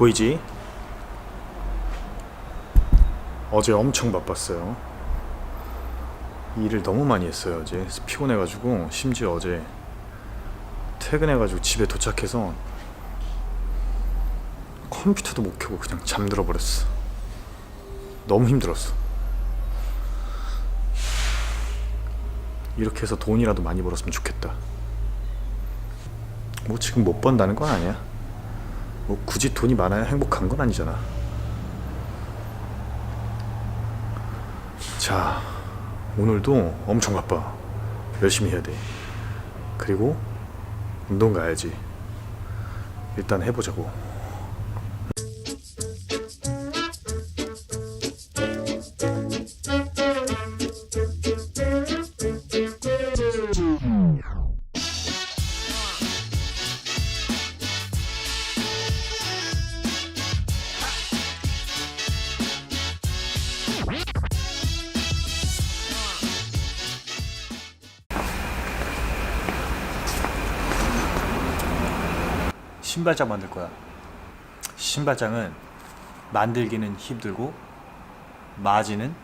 보이지? 어제 엄청 바빴어요. 일을 너무 많이 했어요 어제. 피곤해가지고 심지어 어제 퇴근해가지고 집에 도착해서 컴퓨터도 못 켜고 그냥 잠들어 버렸어. 너무 힘들었어. 이렇게 해서 돈이라도 많이 벌었으면 좋겠다. 뭐 지금 못 번다는 건 아니야. 뭐 굳이 돈이 많아야 행복한 건 아니잖아. 자, 오늘도 엄청 바빠. 열심히 해야 돼. 그리고 운동 가야지. 일단 해보자고. 신발장 만들 거야. 신발장은 만들기는 힘들고 마진은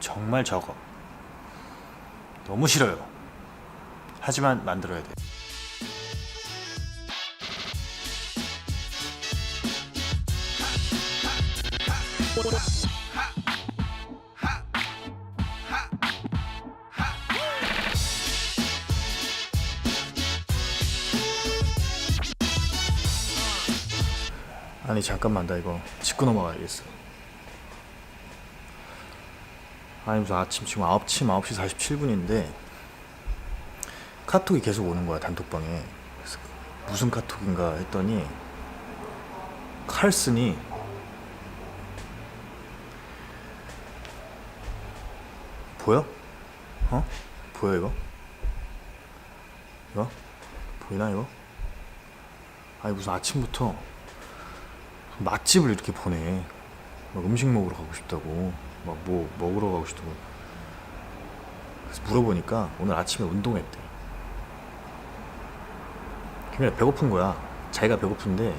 정말 적어. 너무 싫어요. 하지만 만들어야 돼. 아니 잠깐만 나 이거 짚고 넘어가야겠어. 아니 무슨 아침 지금 9, 침 9시 47분인데 카톡이 계속 오는 거야 단톡방에. 무슨 카톡인가 했더니 칼슨이 보여? 어? 보여 이거? 이거? 보이나 이거? 아니 무슨 아침부터 맛집을 이렇게 보내. 막 음식 먹으러 가고 싶다고. 막 뭐 먹으러 가고 싶다고. 그래서 물어보니까 오늘 아침에 운동했대. 그냥 배고픈 거야. 자기가 배고픈데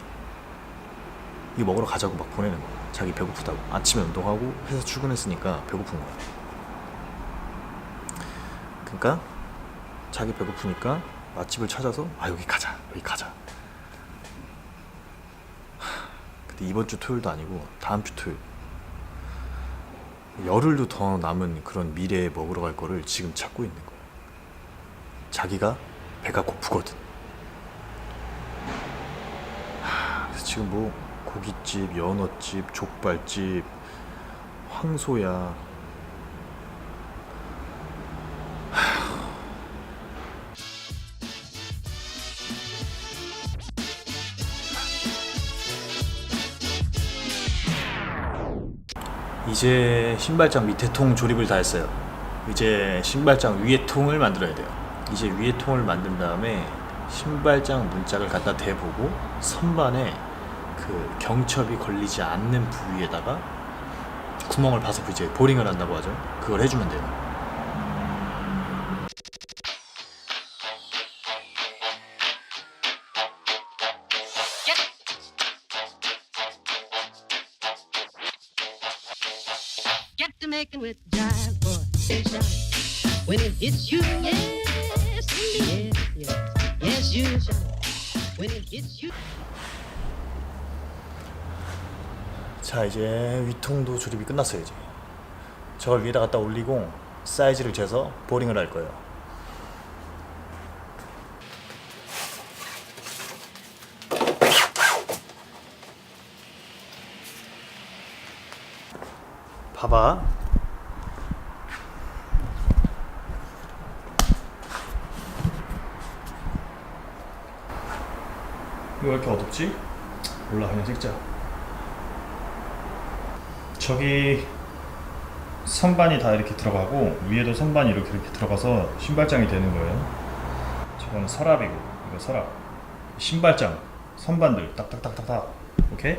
이거 먹으러 가자고 막 보내는 거야. 자기 배고프다고. 아침에 운동하고 회사 출근했으니까 배고픈 거야. 그러니까 자기 배고프니까 맛집을 찾아서 아 여기 가자. 여기 가자. 근데 이번 주 토요일도 아니고 다음 주 토요일 열흘도 더 남은 그런 미래에 먹으러 갈 거를 지금 찾고 있는 거야. 자기가 배가 고프거든. 하, 지금 뭐 고깃집, 연어집, 족발집, 황소야. 이제 신발장 밑에 통 조립을 다 했어요. 이제 신발장 위에 통을 만들어야 돼요. 이제 위에 통을 만든 다음에 신발장 문짝을 갖다 대보고 선반에 그 경첩이 걸리지 않는 부위에다가 구멍을 파서 이제 보링을 한다고 하죠. 그걸 해주면 돼요. Get to making with jive, boy. Shine. When it hits you, yes, indeed, yes, yes, yes, you shine. When it hits you. 자 이제 위통도 조립이 끝났어요 이제. 저걸 위에다 갖다 올리고 사이즈를 재서 보링을 할 거예요. 봐봐. 왜 이렇게 어둡지? 몰라 그냥 찍자. 저기 선반이 다 이렇게 들어가고 위에도 선반이 이렇게 이렇게 들어가서 신발장이 되는 거예요. 저거는 서랍이고 이거 서랍. 신발장 선반들 딱딱딱딱딱. 오케이?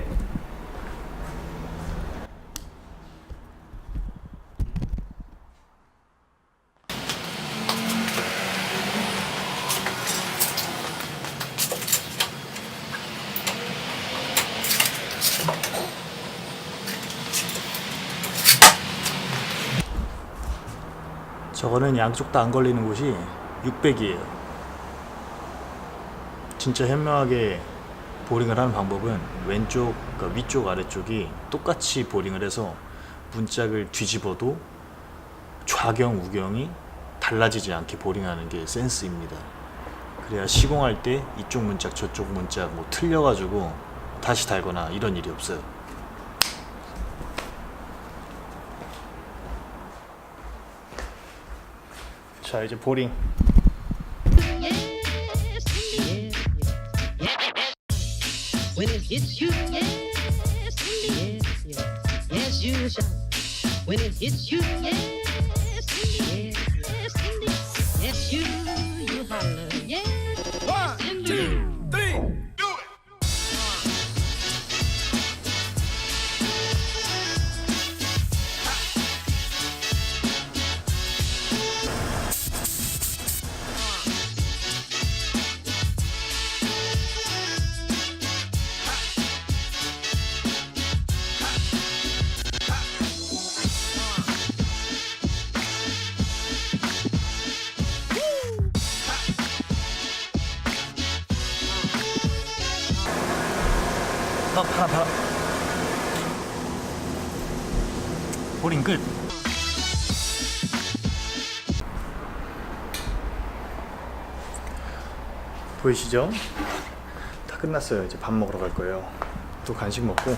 저거는 양쪽 다 안 걸리는 곳이 600이에요. 진짜 현명하게 보링을 하는 방법은 왼쪽, 그러니까 위쪽, 아래쪽이 똑같이 보링을 해서 문짝을 뒤집어도 좌경, 우경이 달라지지 않게 보링하는 게 센스입니다. 그래야 시공할 때 이쪽 문짝, 저쪽 문짝 뭐 틀려가지고 다시 달거나 이런 일이 없어요. Choja pudding. When it hits you, yes, yes, yes, yes, you shall. When it hits you, yes. 아 바람 바람 보링 끝. 보이시죠? 다 끝났어요. 이제 밥 먹으러 갈 거예요. 또 간식 먹고.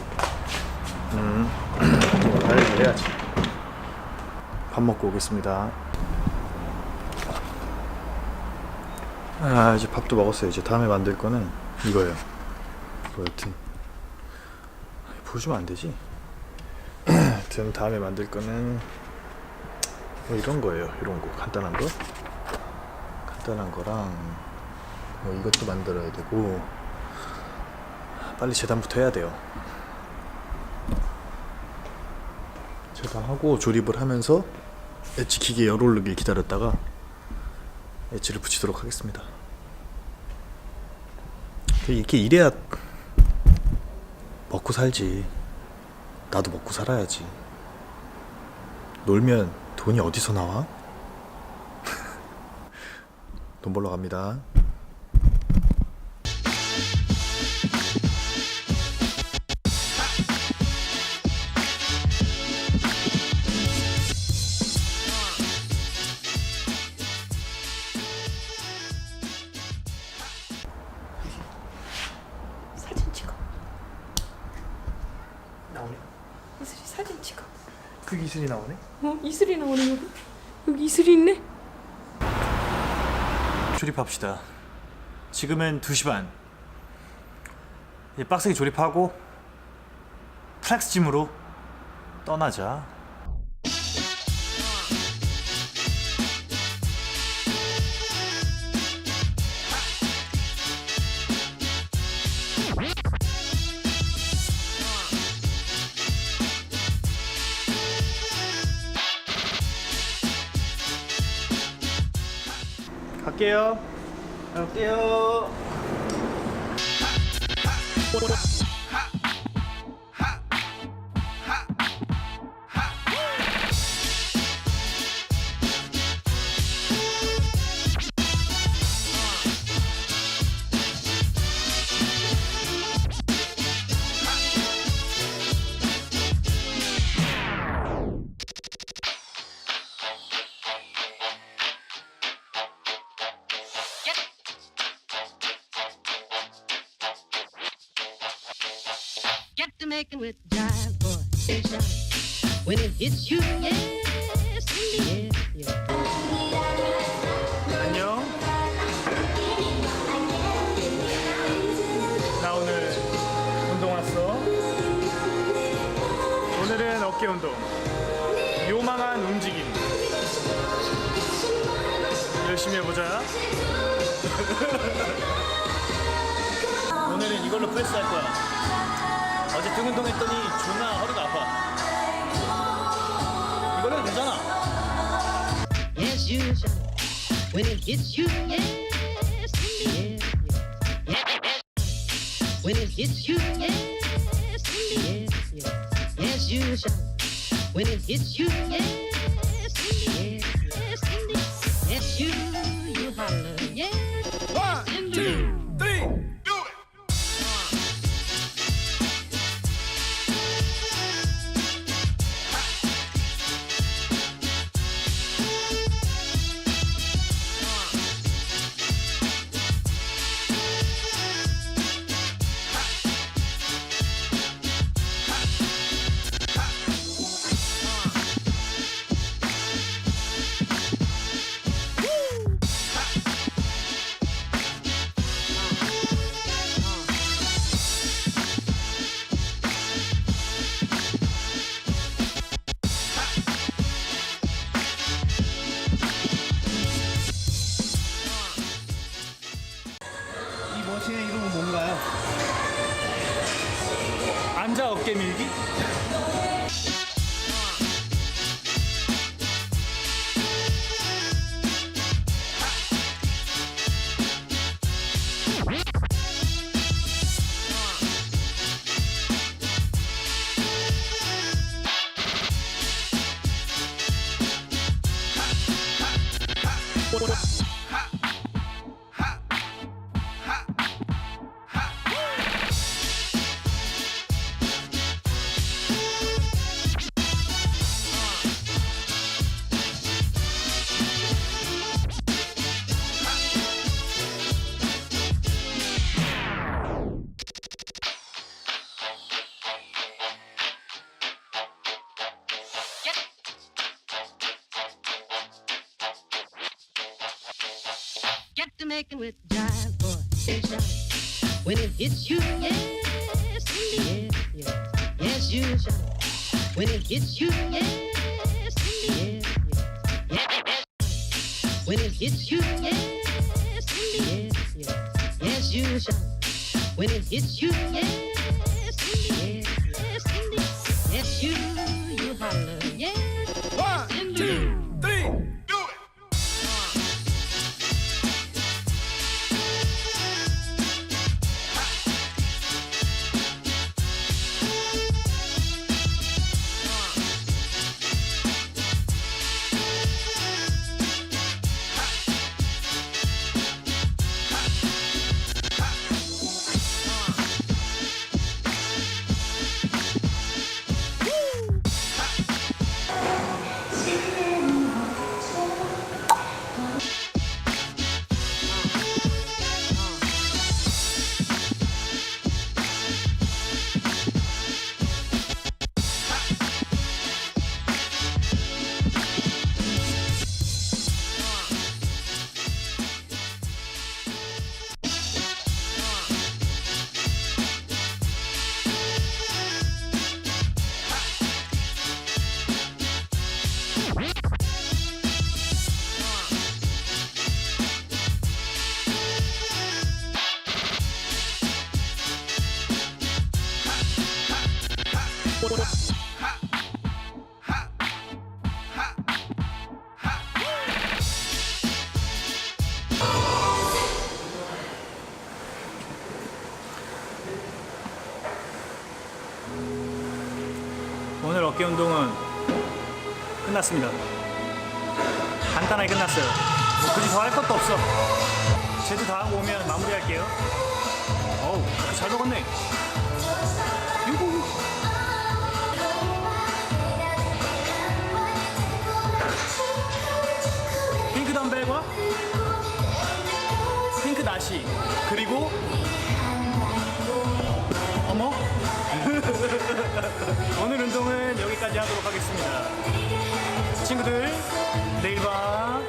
음. 할일 해야지. 밥 먹고 오겠습니다. 아 이제 밥도 먹었어요. 이제 다음에 만들 거는 이거예요. 이거 여튼 보여주면 안 되지. 여튼 다음에 만들 거는 뭐 이런 거예요 이런 거. 간단한 거? 간단한 거랑 뭐 이것도 만들어야 되고 빨리 재단부터 해야 돼요. 재단하고 조립을 하면서 엣지 기계 열 오르길 기다렸다가 엣지를 붙이도록 하겠습니다. 이렇게 이래야 먹고 살지. 나도 먹고 살아야지. 놀면 돈이 어디서 나와? 돈 벌러 갑니다. 나오네. 어, 이슬이 나오네 여기. 여기 이슬이 있네. 조립합시다. 지금은 2시 반. 이제 빡세게 조립하고 플렉스 짐으로 떠나자. 갈게요. 갈게요. Get to making with jive, boy. Shout. When it hits you, yes, indeed. Yes, yes. 안녕. 나 오늘 운동 왔어. 오늘은 어깨 운동. 요망한 움직임. 열심히 해보자. 오늘은 이걸로 프레스 할 거야. 어제 등 운동 했더니 존나 허리가 아파. 해도 되잖아. Yes, you shall. When it hits you, yes, indeed. Yes, yes. When it hits you, yes, indeed. Yes, yes. Yes, you shall. When it hits you, yes, indeed. Yes, hits you, you holler. To making with jive, boy. Shine. When it hits you, yes, indeed, yes, yes, yes, you shine. When it hits you, yes, indeed, yes, yes, yes. When it hits you, yes, indeed, yes, yes, yes, you shine. When it hits you, yes, 어깨 운동은 끝났습니다. 간단하게 끝났어요. 뭐 굳이 더 할 것도 없어. 제주 다 하고 오면 마무리할게요. 어우, 잘 먹었네. 유후. 핑크 덤벨과 핑크 나시 그리고 오늘 운동은 여기까지 하도록 하겠습니다. 친구들, 내일 봐.